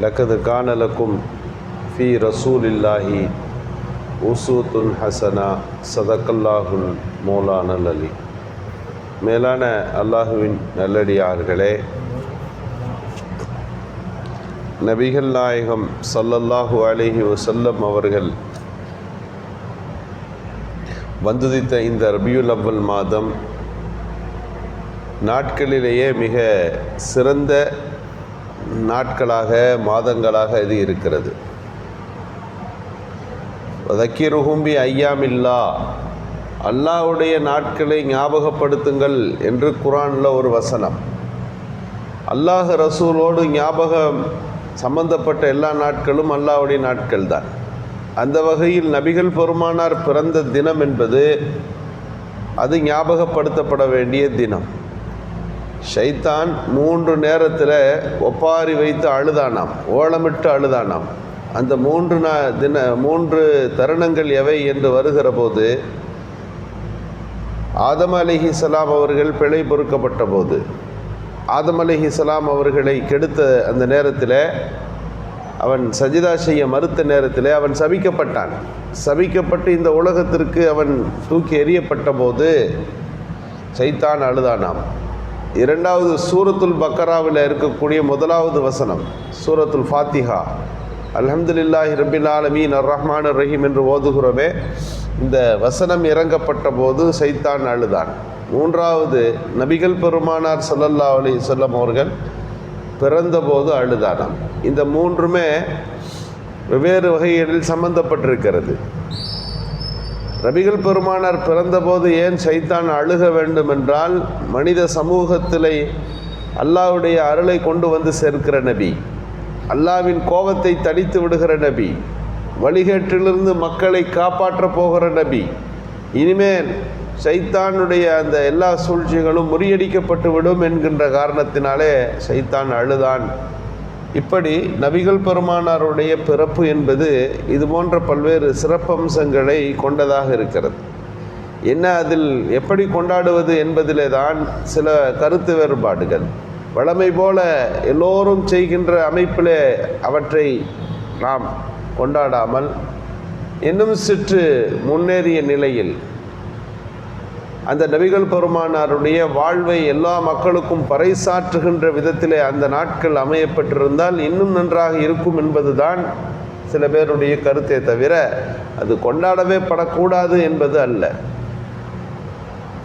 லக்கது கானலக்கும் ஃபி ரசூலில்லாஹி உசூத்துன் ஹசனா சதக்கல்லாஹுல் மௌலானல் அலி மேலான அல்லாஹுவின் நல்லடியார்களே நபிகள் நாயகம் சல்லல்லாஹு அலிஹி வசல்லம் அவர்கள் வந்துதித்த இந்த ரபியுல் அவ்வல் மாதம் நாட்களிலேயே மிக சிறந்த நாட்களாக மாதங்களாக இது இருக்கிறது. தக்கிருகும்பி ஐயாமில்லா. அல்லாவுடைய நாட்களை ஞாபகப்படுத்துங்கள் என்று குரானில் ஒரு வசனம். அல்லாஹ் ரசூலோடு ஞாபகம் சம்பந்தப்பட்ட எல்லா நாட்களும் அல்லாவுடைய நாட்கள் தான் அந்த வகையில் நபிகள் பெருமானார் பிறந்த தினம் என்பது அது ஞாபகப்படுத்தப்பட வேண்டிய தினம். ஷைத்தான் மூன்று நேரத்தில் ஒப்பாரி வைத்து அழுதானாம் ஓலமிட்டு அழுதானாம். அந்த மூன்று நா தின மூன்று தருணங்கள் எவை என்று வருகிற போது ஆதம் அலிஹி சலாம் அவர்கள் பிழை பொறுக்கப்பட்ட போது ஆதம் அலிஹி சலாம் அவர்களை கெடுத்த அந்த நேரத்தில் அவன் சஜிதா செய்ய மறுத்த நேரத்தில் அவன் சபிக்கப்பட்டான். சபிக்கப்பட்டு இந்த உலகத்திற்கு அவன் தூக்கி எறியப்பட்ட போது சைத்தான் அழுதானாம். இரண்டாவது சூரத்துல் பக்கராவில் இருக்கக்கூடிய முதலாவது வசனம் சூரத்துல் ஃபாத்திஹா. அலமதுல்லாஹி ரபின் ஆலமீன் அர் ரஹ்மான் ரஹீம் என்று ஓதுகிறோமே இந்த வசனம் இறங்கப்பட்ட போது சைத்தான் அழுதான். மூன்றாவது நபிகள் பெருமானார் சல்லல்லா அலி சொல்லம் அவர்கள் பிறந்தபோது அழுதானாம். இந்த மூன்றுமே வெவ்வேறு வகைகளில் சம்பந்தப்பட்டிருக்கிறது. ரபிகள் பெருமானார் பிறந்தபோது ஏன் சைத்தான் அழுக வேண்டும் என்றால் மனித சமூகத்திலே அல்லாவுடைய அருளை கொண்டு வந்து சேர்க்கிற நபி அல்லாவின் கோபத்தை தடித்து விடுகிற நபி வழிகேட்டிலிருந்து மக்களை காப்பாற்றப் போகிற நபி இனிமேல் சைத்தானுடைய அந்த எல்லா சூழ்ச்சிகளும் முறியடிக்கப்பட்டு விடும் என்கின்ற காரணத்தினாலே சைத்தான் அழுதான். இப்படி நபிகள் பெருமானாருடைய பிறப்பு என்பது இது போன்ற பல்வேறு சிறப்பம்சங்களை கொண்டதாக இருக்கிறது. என்ன அதில் எப்படி கொண்டாடுவது என்பதிலே தான் சில கருத்து வேறுபாடுகள். வழமை போல எல்லோரும் செய்கின்ற அமைப்பிலே அவற்றை நாம் கொண்டாடாமல் இன்னும் சிற்று முன்னேறிய நிலையில் அந்த நபிகள் பெருமானாருடைய வாழ்வை எல்லா மக்களுக்கும் பறைசாற்றுகின்ற விதத்திலே அந்த நாட்கள் அமையப்பட்டிருந்தால் இன்னும் நன்றாக இருக்கும் என்பதுதான் சில பேருடைய கருத்தே தவிர அது கொண்டாடவே படக்கூடாது என்பது அல்ல.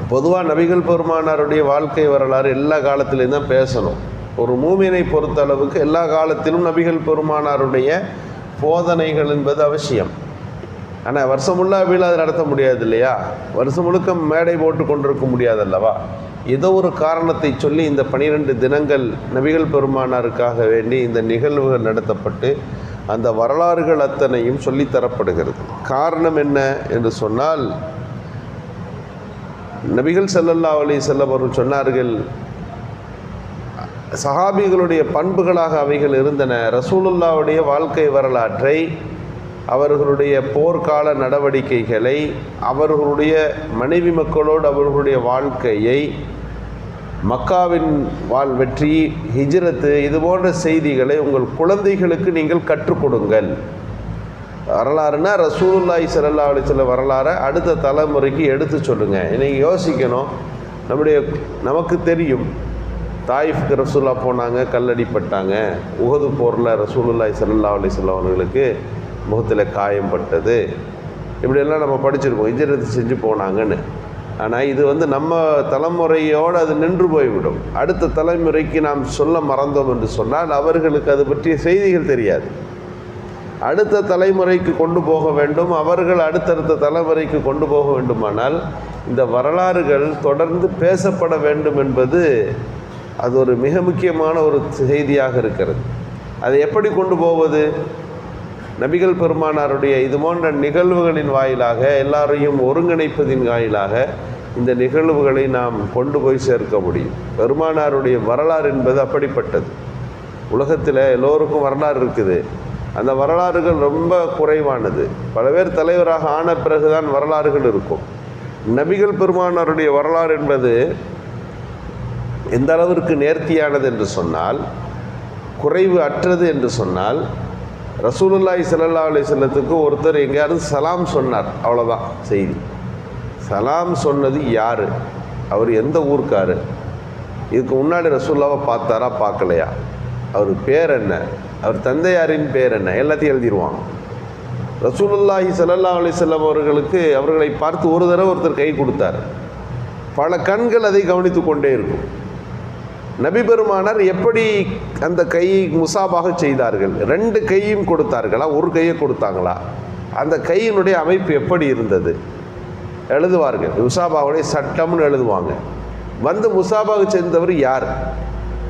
பொதுவாக நபிகள் பெருமானாருடைய வாழ்க்கை வரலாறு எல்லா காலத்திலையும் தான் பேசணும். ஒரு மூமினை பொறுத்த அளவுக்கு எல்லா காலத்திலும் நபிகள் பெருமானாருடைய போதனைகள் என்பது அவசியம். ஆனால் வருஷம் முள்ளா விழா நடத்த முடியாது இல்லையா வருஷம் முழுக்க மேடை போட்டு கொண்டிருக்க முடியாது அல்லவா ஏதோ ஒரு காரணத்தை சொல்லி இந்த பனிரெண்டு தினங்கள் நபிகள் பெருமானாருக்காக வேண்டி இந்த நிகழ்வுகள் நடத்தப்பட்டு அந்த வரலாறுகள் அத்தனையும் சொல்லித்தரப்படுகிறது காரணம் என்ன என்று சொன்னால் நபிகள் செல்லல்லா அலி செல்லம் சொன்னார்கள் சஹாபிகளுடைய பண்புகளாக அவைகள் இருந்தன. ரசூலுல்லாவுடைய வாழ்க்கை வரலாற்றை அவர்களுடைய போர்க்கால நடவடிக்கைகளை அவர்களுடைய மனைவி மக்களோடு அவர்களுடைய வாழ்க்கையை மக்காவின் வாழ் வெற்றி ஹிஜ்ரத்து இது போன்ற செய்திகளை உங்கள் குழந்தைகளுக்கு நீங்கள் கற்றுக் கொடுங்கள் வரலாறுனா ரசூலுல்லாய் சல்லா அலிஸ்ல வரலாறை அடுத்த தலைமுறைக்கு எடுத்து சொல்லுங்கள் இன்றைக்கி யோசிக்கணும். நம்முடைய நமக்கு தெரியும். தாயிஃப்க்கு ரசூல்லா போனாங்க கல்லடிப்பட்டாங்க. உகது போரில் ரசூலுல்லாய் சல்லா அலிஸ்லாம் அவர்களுக்கு முகத்தில் காயம் பட்டது. இப்படியெல்லாம் நம்ம படிச்சிருக்கோம் இஜரத்து செஞ்சு போனாங்கன்னு. ஆனால் இது வந்து நம்ம தலைமுறையோடு அது நின்று போய்விடும். அடுத்த தலைமுறைக்கு நாம் சொல்ல மறந்தோம் என்று சொன்னால் அவர்களுக்கு அது பற்றிய செய்திகள் தெரியாது. அடுத்த தலைமுறைக்கு கொண்டு போக வேண்டும். அவர்கள் அடுத்தடுத்த தலைமுறைக்கு கொண்டு போக வேண்டுமானால் இந்த வரலாறுகள் தொடர்ந்து பேசப்பட வேண்டும் என்பது அது ஒரு மிக முக்கியமான ஒரு செய்தியாக இருக்கிறது. அதை எப்படி கொண்டு போவது? நபிகள் பெருமானாருடைய இது போன்ற நிகழ்வுகளின் வாயிலாக எல்லாரையும் ஒருங்கிணைப்பதின் வாயிலாக இந்த நிகழ்வுகளை நாம் கொண்டு போய் சேர்க்க முடியும். பெருமானாருடைய வரலாறு என்பது அப்படிப்பட்டது. உலகத்தில் எல்லோருக்கும் வரலாறு இருக்குது. அந்த வரலாறுகள் ரொம்ப குறைவானது. பல பேர் தலைவராக ஆன பிறகுதான் வரலாறுகள் இருக்கும். நபிகள் பெருமானாருடைய வரலாறு என்பது எந்த அளவிற்கு நேர்த்தியானது என்று சொன்னால் குறைவு அற்றது என்று சொன்னால் ரசூலுல்லாய் சல்லா அலி செல்லத்துக்கு ஒருத்தர் எங்கேயாவது சலாம் சொன்னார். அவ்வளோதான் செய்தி. சலாம் சொன்னது யார்? அவர் எந்த ஊருக்கார்? இதுக்கு முன்னாடி ரசூல்லாவை பார்த்தாரா பார்க்கலையா? அவர் பேர் என்ன? அவர் தந்தையாரின் பேர் என்ன? எல்லாத்தையும் எழுதிடுவான் ரசூலுல்லாஹி சல்லா அலி செல்லம் அவர்களுக்கு அவர்களை பார்த்து ஒரு தடவை ஒருத்தர் கை கொடுத்தார். பல கண்கள் அதை கவனித்து கொண்டே இருக்கும். நபி பெருமானார் எப்படி அந்த கையை முசாபாக செய்தார்கள்? ரெண்டு கையும் கொடுத்தார்களா? ஒரு கையை கொடுத்தாங்களா? அந்த கையினுடைய அமைப்பு எப்படி இருந்தது? எழுதுவார்கள். முசாபாவுடைய சட்டம்னு எழுதுவாங்க. வந்து முசாபாக சேர்ந்தவர் யார்?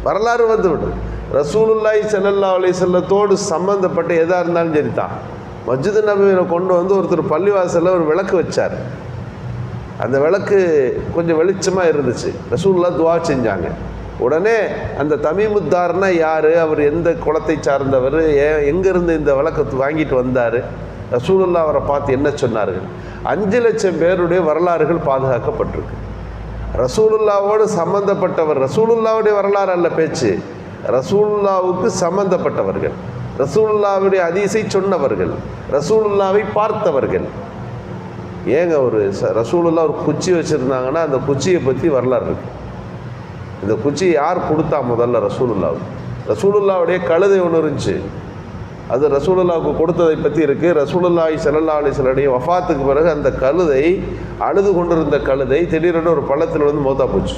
வரலாறு வந்துவிடும் ரசூலுல்லாய் செல்லல்லா அலி செல்லத்தோடு சம்மந்தப்பட்ட எதாக இருந்தாலும் சரி தான் மஸ்ஜித் நபியை கொண்டு வந்து ஒருத்தர் பள்ளிவாசலில் ஒரு விளக்கு வச்சார். அந்த விளக்கு கொஞ்சம் வெளிச்சமாக இருந்துச்சு. ரசூல்லா துவா செஞ்சாங்க. உடனே அந்த தமிமுத்தார்னா யார்? அவர் எந்த குளத்தை சார்ந்தவர்? ஏ எங்கேருந்து இந்த வழக்கத்தை வாங்கிட்டு வந்தார்? ரசூலுல்லா அவரை பார்த்து என்ன சொன்னார்கள்? அஞ்சு லட்சம் பேருடைய வரலாறுகள் பாதுகாக்கப்பட்டிருக்கு. ரசூலுல்லாவோடு சம்மந்தப்பட்டவர் ரசூலுல்லாவுடைய வரலாறு அல்ல பேச்சு. ரசூலுல்லாவுக்கு சம்மந்தப்பட்டவர்கள் ரசூலுல்லாவுடைய அதிசை சொன்னவர்கள். ரசூலுல்லாவை பார்த்தவர்கள். ஏங்க ஒரு ச- ரசூலுல்லா ஒரு குச்சி வச்சுருந்தாங்கன்னா அந்த குச்சியை பற்றி வரலாறு இருக்குது இந்த குச்சியை யார் கொடுத்தா முதல்ல ரசூலுல்லாவுக்கு ரசூலுல்லாவுடைய கழுதை ஒன்று இருந்துச்சு. அது ரசூலுல்லாவுக்கு கொடுத்ததை பற்றி இருக்குது ரசூலுல்லாஹி ஸல்லல்லாஹு அலைஹி வஃபாத்துக்கு பிறகு அந்த கழுதை அழுது கொண்டிருந்த கழுதை திடீரென ஒரு பள்ளத்தில் வந்து மோத்தா போச்சு.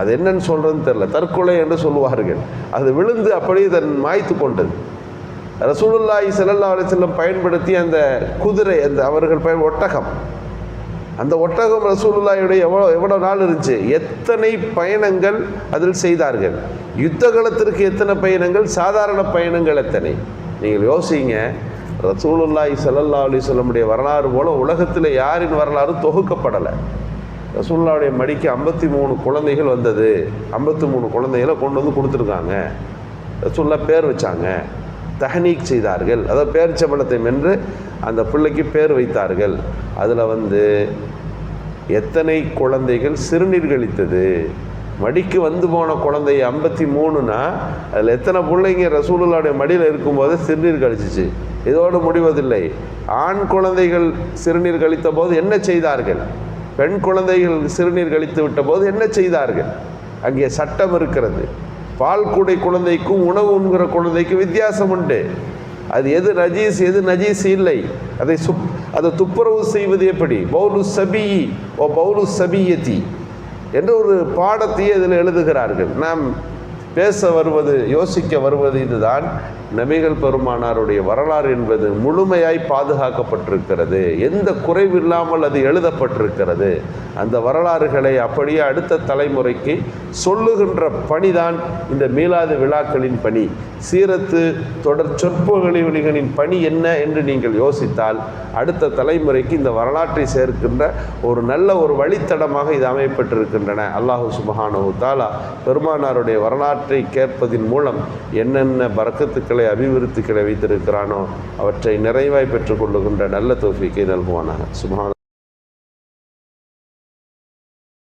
அது என்னன்னு சொல்கிறதுன்னு தெரில தற்கொலை என்று சொல்லுவார்கள். அது விழுந்து அப்படியே தன் மாய்த்து கொண்டது. ரசூலுல்லாஹி ஸல்லல்லாஹு அலைஹி வஸல்லம் பயன்படுத்திய அந்த குதிரை அந்த அவர்கள் பயன் ஒட்டகம். அந்த ஒட்டகம் ரசூலுல்லாயுடைய எவ்வளோ எவ்வளோ நாள் இருந்துச்சு? எத்தனை பயணங்கள் அதில் செய்தார்கள்? யுத்த காலத்திற்கு எத்தனை பயணங்கள்? சாதாரண பயணங்கள் எத்தனை? நீங்கள் யோசிங்க ரசூலுல்லாய் சல்லல்லா அலி சொல்லமுடைய வரலாறு போல் உலகத்தில் யாரின் வரலாறு தொகுக்கப்படலை? ரசூல்லாவுடைய மடிக்கு ஐம்பத்தி மூணு குழந்தைகள் வந்தது. ஐம்பத்தி மூணு குழந்தைகளை கொண்டு வந்து கொடுத்துருக்காங்க. ரசூல்லா பேர் வச்சாங்க. தஹனீக் செய்தார்கள். அதாவது பேரிச்சம்பழத்தை மென்று அந்த பிள்ளைக்கு பேர் வைத்தார்கள். அதில் வந்து எத்தனை குழந்தைகள் சிறுநீர் கழித்தது? மடிக்கு வந்து போன குழந்தை ஐம்பத்தி மூணுனா அதில் எத்தனை பிள்ளைங்க ரசூலுல்லாவுடைய மடியில் இருக்கும்போது சிறுநீர் கழிச்சிச்சு? இதோடு முடிவதில்லை. ஆண் குழந்தைகள் சிறுநீர் கழித்த போது என்ன செய்தார்கள்? பெண் குழந்தைகள் சிறுநீர் கழித்து விட்ட போது என்ன செய்தார்கள்? அங்கே சட்டம் இருக்கிறது. பால் கூடை குழந்தைக்கும் உணவு உண்கிற குழந்தைக்கும் வித்தியாசம் உண்டு. அது எது நஜீஸ் எது நஜீஸ் இல்லை. அதை சுப் அதை துப்புரவு செய்வது எப்படி? பௌலு சபி ஓ பௌலு சபியதி என்ற ஒரு பாடத்தையே இதில் எழுதுகிறார்கள். நாம் பேச வருவது யோசிக்க வருவது இதுதான். நபிகள் பெருமானாருடைய வரலாறு என்பது முழுமையாய் பாதுகாக்கப்பட்டிருக்கிறது. எந்த குறைவு இல்லாமல் அது எழுதப்பட்டிருக்கிறது. அந்த வரலாறுகளை அப்படியே அடுத்த தலைமுறைக்கு சொல்லுகின்ற பணிதான் இந்த மீளாது விழாக்களின் பணி. சீரத்து தொடர் சொற்பொழிவுகளின் பணி என்ன என்று நீங்கள் யோசித்தால் அடுத்த தலைமுறைக்கு இந்த வரலாற்றை சேர்க்கின்ற ஒரு நல்ல ஒரு வழித்தடமாக இது அமைப்பட்டிருக்கின்றன. அல்லாஹு சுபஹானு தாலா பெருமானாருடைய வரலாற்றை கேட்பதின் மூலம் என்னென்ன பறக்கத்துக்களை அபிவிருத்திகளை வைத்திருக்கிறானோ அவற்றை நிறைவாய் பெற்றுக்கொள்ளுகின்ற நல்ல தோஃபிக்கை நல்குவானாக. சுபஹான